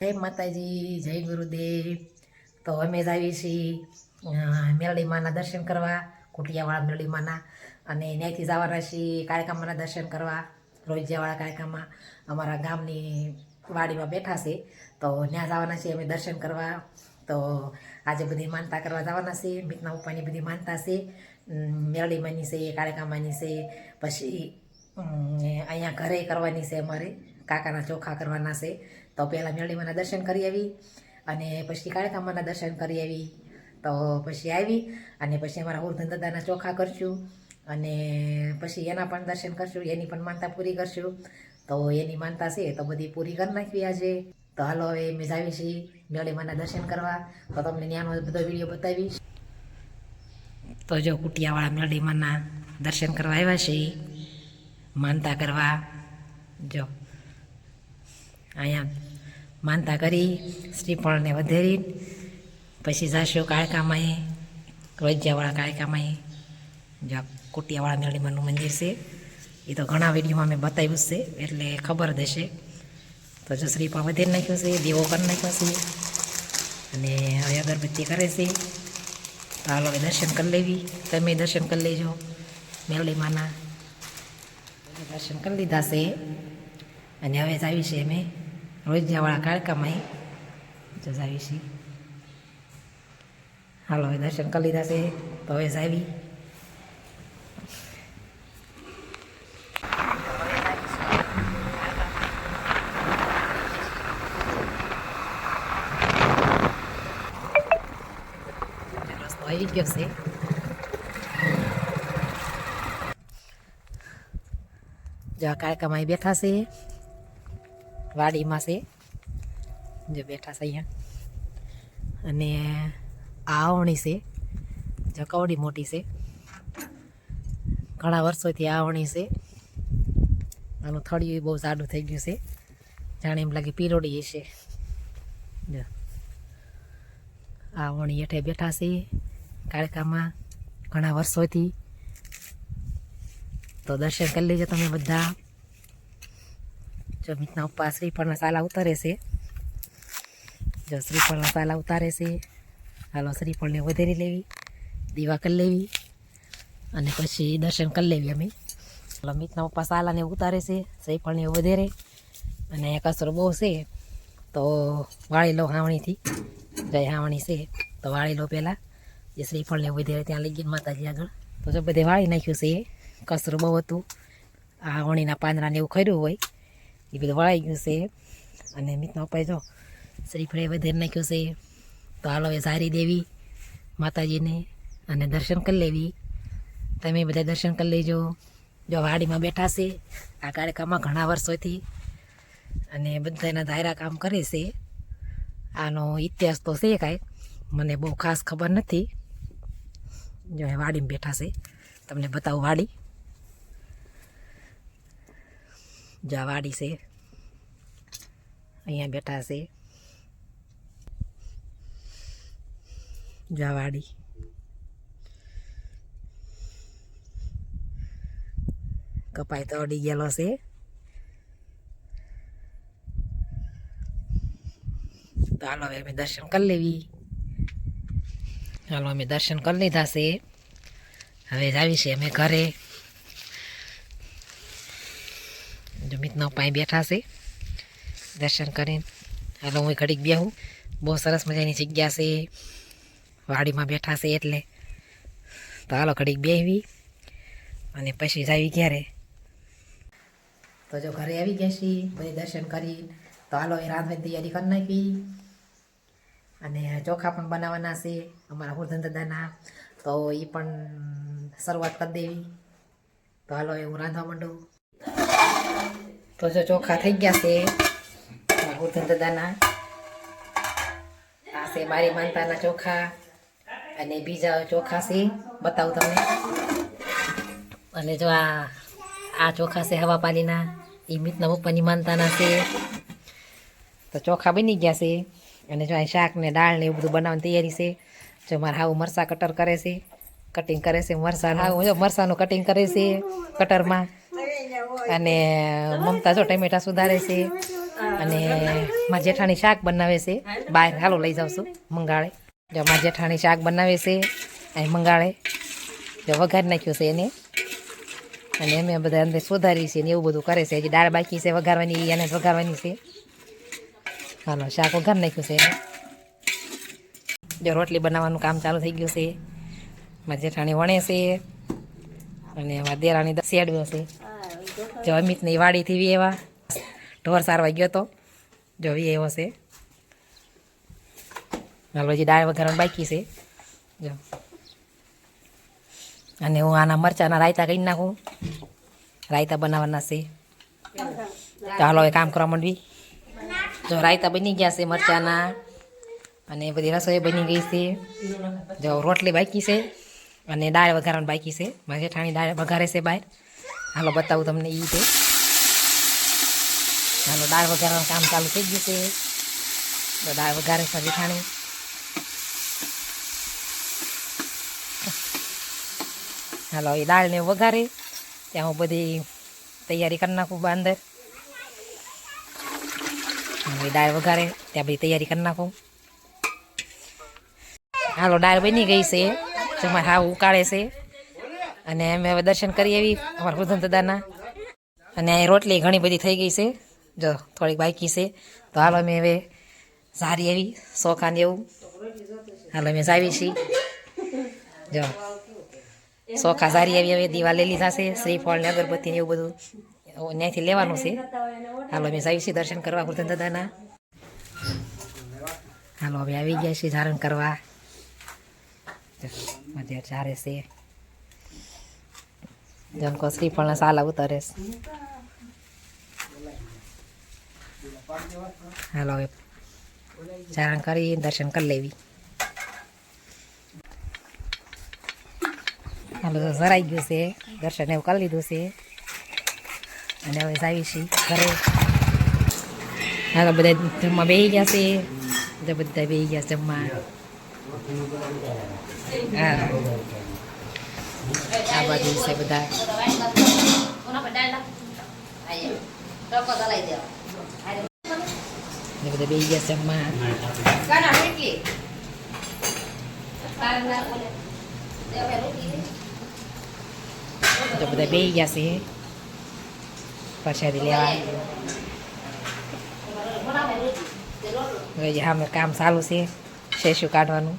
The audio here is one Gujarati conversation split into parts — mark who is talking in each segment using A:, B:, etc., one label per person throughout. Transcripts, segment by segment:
A: જય માતાજી જય ગુરુદેવ. તો અમે જ આવી છીએ મેરડીમાના માના દર્શન કરવા કુટિયાવાળા મેરડીમાના અને ત્યાંથી જવાના છીએ કાર્યક્રમના દર્શન કરવા રોજિયાવાળા કાર્યક્રમમાં અમારા ગામની વાડીમાં બેઠા છે. તો ત્યાં જવાના છીએ અમે દર્શન કરવા. તો આજે બધી માનતા કરવા જવાના છે મિતના પપ્પાની બધી માનતા છે. અમ, મેરડી માની છે કાળકામાની છે. પછી અહીંયા ઘરે કરવાની છે અમારે કાકાના ચોખા કરવાના છે. તો પહેલાં મેળીમાના દર્શન કરી આવી અને પછી કાળકામાના દર્શન કરી આવી. તો પછી આવી અને પછી અમારા ઉર્ધન દાદાના ચોખા કરશું અને પછી એના પણ દર્શન કરશું, એની પણ માનતા પૂરી કરશું. તો એની માનતા છે તો બધી પૂરી કરી નાખવી આજે. તો હાલો હવે અમે જાવી છીએ મેળીમાના દર્શન કરવા. તો તમને ત્યાંનો બધો વીડિયો બતાવીશ. તો જો કુટિયાવાળા મેળીમાના દર્શન કરવા આવ્યા છીએ, માનતા કરવા. જો. અહીંયા માનતા કરી, શ્રીફળને વધેરી, પછી જાશું કાળકામાં રોજિયાવાળા કાળકામાં જો કુટિયાવાળા મેળીમાનું મંદિર છે, એ તો ઘણા વિડીયોમાં મેં બતાવ્યું છે, એટલે ખબર દેશે તો જો શ્રીફળ વધેરી નાખ્યું છે, દીવો કરી નાખ્યો છે, અને હવે અગરબત્તી કરે છે, તો હાલો દર્શન કરી લેવી. તમે દર્શન કરી લેજો, મેળીમાના. દર્શન કરી લીધા છે. અને હવે જ આવી છે અમે રોજિયાવાળા કાળકામાં જો આવી છીએ હાલો, હવે દર્શન કરી લીધા છે. તો હવે જ આવી. આવી ગયો છે. જો કાળકામાં બેઠા છે. વાડીમાં છે. જો બેઠા છે અહીંયા. અને આ આવણી છે. જો કવડી મોટી છે. ઘણા વર્ષોથી આવણી છે. આનું થળિયું બહુ જાડું થઈ ગયું છે. જાણે એમ લાગે પીરોડી છે જો. આ આવણી હેઠે બેઠા છે. કાળકામાં ઘણા વર્ષોથી. તો દર્શન કરી લેજો તમે બધા. જો મિતના ઉપવાસ શ્રીફળના સાલા ઉતારે છે જો શ્રીફળના સાલા ઉતારે છે હાલો શ્રીફળને વધારી લેવી દીવા કરી લેવી અને પછી દર્શન કરી લેવી અમે હાલો મિતના ઉપવાસ સાલાને ઉતારે છે શ્રીફળને વધારે અને કચરો બહુ છે તો વાળી લો હાવણીથી જય હાવણી છે તો વાળી લો પહેલાં જે શ્રીફળને વધારે ત્યાં લઈ ગયા માતાજી આગળ તો જો બધે વાળી નાખ્યું છે કચરું બહુ હતું આ વણીના પાંદડાને એવું ખર્યું હોય એ બધું વળાઈ ગયું છે. અને મિતનો અપાય જો શ્રીફળે વધેર નાખ્યું છે, તો હાલો હવે સારી દેવી માતાજીને અને દર્શન કરી લેવી. તમે બધા દર્શન કરી લેજો. જો વાડીમાં બેઠા છે, આ કાર્યક્રમમાં ઘણા વર્ષોથી અને બધા એના ધાયરા કામ કરે છે. આનો ઇતિહાસ તો છે કાંઈ, મને બહુ ખાસ ખબર નથી. જો વાડીમાં બેઠા છે, તમને બતાવું વાડી. જો આ વાડી છે. અહીંયા બેઠા છે. જવાડી. કપાઈ તો અડી ગયેલો છે. તો હાલો હવે અમે દર્શન કરી લેવી. હાલો અમે દર્શન કરી લીધા છે. હવે જ આવી છે અમે ઘરે. જમિતના પાય બેઠા છે. દર્શન કરીને હાલો હું ઘડીક બેહું. બહુ સરસ મજાની જગ્યા છે. વાડીમાં બેઠા છે એટલે. તો હાલો ઘડીક બેહવી અને પછી જાવી ક્યારે તો જો ઘરે આવી ગયા છીએ, બધી દર્શન કરી તો હાલો એ રાંધવાની તૈયારી કરી નાખી. અને ચોખા પણ બનાવવાના છે, અમારા હુરધન દાદાના. તો એ પણ શરૂઆત કરી દેવી. તો હાલો એ હું રાંધવા માંડું. તો જો ચોખા થઈ ગયા છે. મારા હુરધન દાદાના. આ છે મારી માનતાના ચોખા. અને બીજા ચોખા છે. બતાવું તમને. અને જો આ આ ચોખા છે હવાપાલીના એ મિતના પપ્પાની માનતાના છે. તો ચોખા બની ગયા છે. અને જો અહીં શાક ને દાળ ને એવું બધું બનાવવાની તૈયારી છે. જો મારા હાવ મરસા કટર કરે છે. કટિંગ કરે છે મરસા હાવ જો મરસાનું કટિંગ કરે છે કટરમાં. અને મમતા જો ટમેટા સુધારે છે અને મારા જેઠાણી શાક બનાવે છે. બહાર હાલો લઈ જાઉં છું, મંગાળે. જો મારા જેઠાણી શાક બનાવે છે, અહીં મંગાળે. જો વઘાર નાખ્યું છે એને. અને અમે બધા અંદર સુધારી છે ને એવું બધું કરે છે. હજી દાળ બાકી છે વઘારવાની એને વઘારવાની છે. હાલો, શાક વઘાર નાખ્યું છે એને. જો રોટલી બનાવવાનું કામ ચાલુ થઈ ગયું છે. મારી જેઠાણી વણે છે. અને મારા દેરાણી શેડવ્યો છે. જો અમિતની વાડીથી વી એવા ઢોર સારવા ગયો તો. જો વી એવો છે. હાલો હજી દાળ વઘારવાનું બાકી છે. જો. અને હું આના મરચાના રાયતા કરી નાખું. રાયતા બનાવવાના છે. તો હાલો એ કામ કરવા માંડવી. જો રાયતા બની ગયા છે મરચાના. અને બધી રસોઈ બની ગઈ છે. જો રોટલી બાકી છે. અને દાળ વઘારવાનું બાકી છે. મારી જેઠાણી દાળ વઘારે છે બહાર. હાલો બતાવું તમને એ રીતે હાલો, દાળ વઘારવાનું કામ ચાલુ થઈ ગયું છે. તો દાળ વઘારે છે જેઠાણી હાલો એ દાળને વઘારે. ત્યાં હું બધી તૈયારી કરી નાખું અંદર. હવે દાળ વઘારે, ત્યાં બધી તૈયારી કરી નાખું. હાલો, દાળ બની ગઈ છે. જમા હાવ ઉકાળે છે. અને અમે હવે દર્શન કરી આવી અમારા વૃદ્ધ દાદાના. અને અહીં રોટલી ઘણી બધી થઈ ગઈ છે, જો થોડીક બાકી છે. તો હાલ અમે હવે સારી એવી ચોખા ને એવું. હાલો અમે જાવી છીએ. જો શોખા સારી આવી, હવે દીવા લેલી થશે શ્રીફળ ને અગરબત્તી ને એવું બધું. ત્યાંથી લેવાનું છે. હાલો અમે જાવી છીએ દર્શન કરવા વૃદ્ધ દાદાના. હાલો, હવે આવી ગયા છીએ ધારણ કરવા. મજા ચારે છે. જમકો શ્રીફળના સાલા ઉતારે હાલો હવે ચારણ કરી, દર્શન કરી લેવી. હાલો તો સરાઈ ગયું છે, દર્શન એવું કરી લીધું છે. અને હવે છીએ ઘરે. હાલો બધા જમવા બેસી ગયા છે. બધા બેસી ગયા જમવા. હા. આ બાજુ છે બધા ને બધા બેસી ગયા છે જમવા તો બધા બેસી ગયા છે પ્રસાદી લેવા હવે જે સામે કામ ચાલુ છે શેષુ કાઢવાનું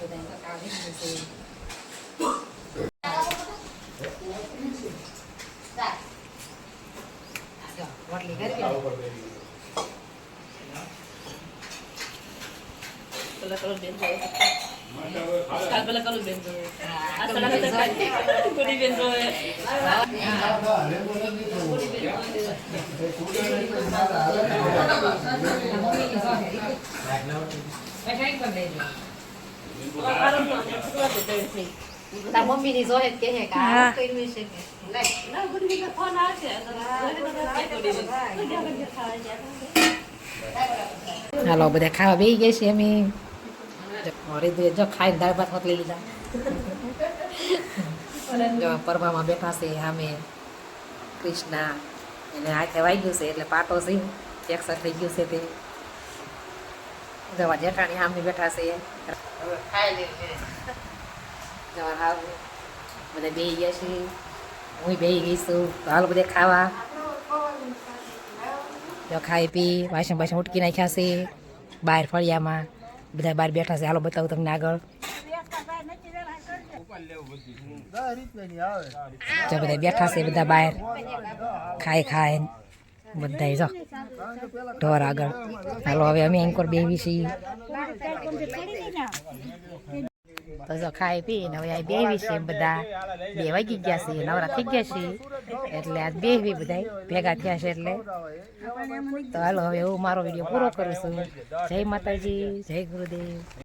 A: tôi đánh cao hết người rồi వాటిని పిల్లకలు బెంజో పిల్లకలు బెంజో అసలు గుడి బెంజో గుడి బెంజో છે હાલો, બધા ખાવા બેસી ગયા છીએ અમે. હરિદ્વાર જો ખાઈને દાળ ભાત લઈ લીધા. જો પરબામાં બેઠા છે, સામે કૃષ્ણા. એને હાથે ગયું છે, એટલે પાટો છે એક્સર થઈ ગયું છે તે. જવા જેઠાણી આમની બેઠા છે. બધા બે ગયા છે હું બે ગઈ છું હાલ બધા ખાવા જો ખાઈ પી વાસણ બાસણ ઉટકી નાખ્યા છે. બહાર ફળિયામાં બધા બહાર બેઠા છે હાલો બતાવું તમને આગળ જો બધા બેઠા છે બધા બહાર ખાય ખાય બધા જો ઢોર આગળ હાલો હવે અમે એન્કોર બેવી છીએ. તો ખાઈ પીને હવે આ બેવી છે બધા. બે વાગી ગયા છે, નવરા થઈ ગયા છે. એટલે આજ બેહવી બધા ભેગા થયા છે એટલે. તો હાલો હવે હું મારો વીડિયો પૂરો કરું છું. જય માતાજી, જય ગુરુદેવ.